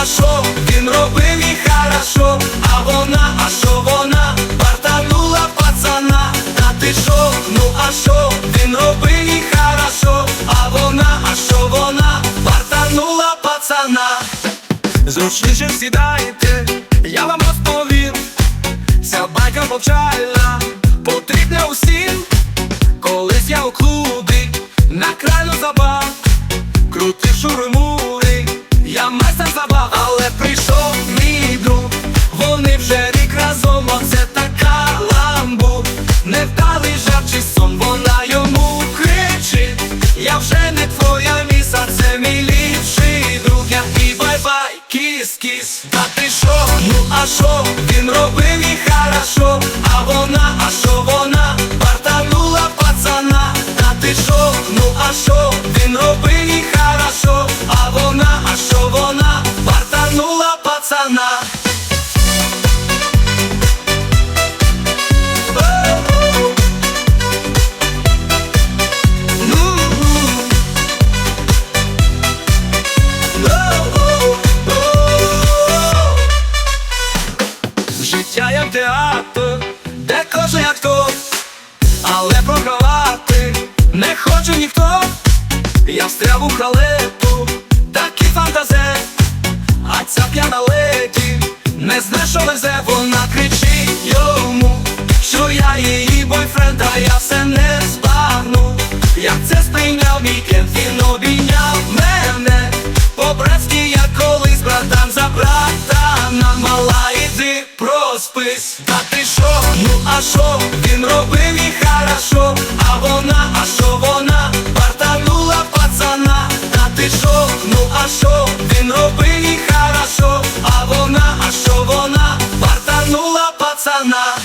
а що він робив і хорошо, а вона, а що вона? Бартанула пацана, та ти шо, ну а що він робив і хорошо, а вона, а що вона? Бартанула пацана. Зручніше сідайте, я вам розповім. Ця байка повчальна, потрібна усім. Колись я у клубі на краю забав. Крутив шурмури, а шо, він робив і хорошо. А вона, а що вона, бартанула пацана. Та ти шо, ну а шо, він робив і хорошо. А вона, а що вона, бартанула пацана Життя як театр, де кожен актор, але програвати не хоче ніхто. Я встряв у халепу, розпис, та ти шо, ну а шо, він робив їй хорошо, а вона, а шо вона, партанула пацана, та ти шо, ну а шо, він робив їй хорошо, а вона, а шо вона, партанула пацана.